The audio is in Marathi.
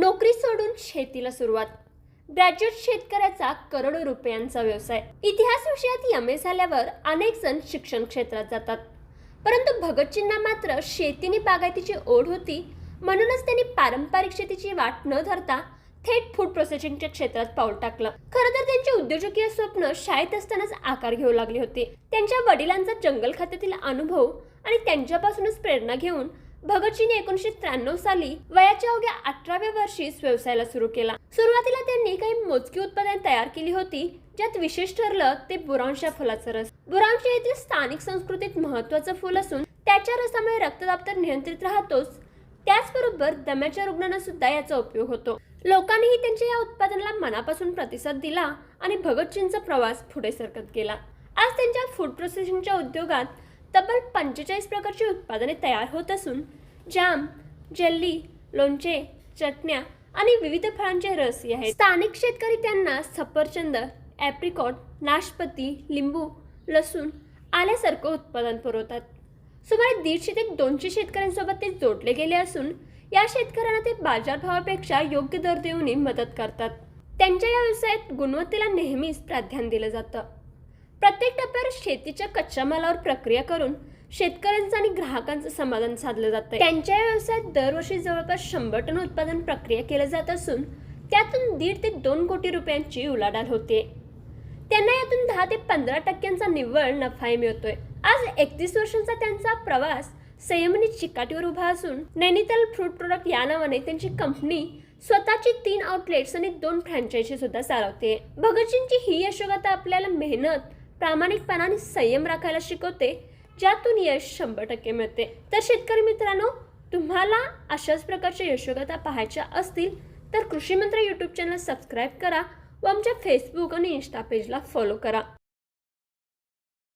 नोकरी सोडून शेतीला सुरुवात. ग्रॅज्युएट शेतकऱ्याचा करोडो रुपयांचा व्यवसाय. इतिहास विषयात एम ए झाल्यावर अनेक जण शिक्षण क्षेत्रात जातात. परंतु भगतजींना मात्र शेतीने बागायतीची ओढ होती. म्हणूनच त्यांनी पारंपरिक शेतीची वाट न धरता थेट फूड प्रोसेसिंगच्या क्षेत्रात पाऊल टाकलं. खरं तर त्यांचे उद्योजकीय स्वप्न शाळेत असतानाच आकार घेऊ लागले होते. त्यांच्या वडिलांचा जंगल खात्यातील अनुभव आणि त्यांच्यापासूनच प्रेरणा घेऊन भगतजींनी एकोणीशे त्र्याण्णव साली वयाच्या अवघ्या अठराव्या वर्षीच व्यवसायाला सुरू केला. सुरुवातीला त्यांनी काही मोजकी उत्पादने तयार केली होती ज्यात विशेष ठरलं ते बुरांशा फुलाचा रस. बुरांशा येथील स्थानिक संस्कृतीत महत्वाचं फुल असून त्याच्या रसामुळे रक्तदाब तर नियंत्रित राहतोच त्याचबरोबर दम्याच्या रुग्णांना सुद्धा याचा उपयोग होतो. लोकांनीही त्यांच्या या उत्पादनाला मनापासून प्रतिसाद दिला आणि भगतजींचा प्रवास पुढे सरकत गेला. आज त्यांच्या फूड प्रोसेसिंगच्या उद्योगात तब्बल पंचेचाळीस प्रकारची उत्पादने तयार होत असून जाम जल्ली लोणचे चटण्या आणि विविध फळांचे रस आहेत. स्थानिक शेतकरी त्यांना सफरचंद ॲप्रिकॉट नाशपती लिंबू लसूण आल्यासारखं उत्पादन पुरवतात. सुमारे दीडशे ते दोनशे शेतकऱ्यांसोबत ते जोडले गेले असून या शेतकऱ्यांना ते बाजारभावापेक्षा योग्य दर देऊनही मदत करतात. त्यांच्या या व्यवसायात गुणवत्तेला नेहमीच प्राधान्य दिलं जातं. प्रत्येक टप्प्यावर शेतीच्या कच्च्या मालावर प्रक्रिया करून शेतकऱ्यांचं आणि ग्राहकांचं समाधान साधलं जातं त्यांच्या व्यवसायात दरवर्षी जवळपास शंभर टन उत्पादन प्रक्रिया केलं जात असून त्यातून दीड ते दोन कोटी रुपयांची उलाढाल होते. त्यांना यातून दहा ते पंधरा टक्क्यांचा निव्वळ नफाही मिळतोय. आज एकतीस वर्षांचा त्यांचा प्रवास संयमनी चिकाटीवर उभा असून नैनिताल फ्रूट प्रोडक्ट या नावाने त्यांची कंपनी स्वतःची तीन आउटलेट्स आणि दोन फ्रँचायझी सुद्धा चालवते. भगतसिंगची ही यशोगाथा आपल्याला मेहनत प्रामाणिकपणाने संयम राखायला शिकवते ज्यातून यश शंभर टक्के मिळते. तर शेतकरी मित्रांनो तुम्हाला अशाच प्रकारच्या यशोगाथा पाहायच्या असतील तर कृषीमंत्र यूट्यूब चॅनल सबस्क्राईब करा व आमच्या फेसबुक आणि इन्स्टा पेजला फॉलो करा.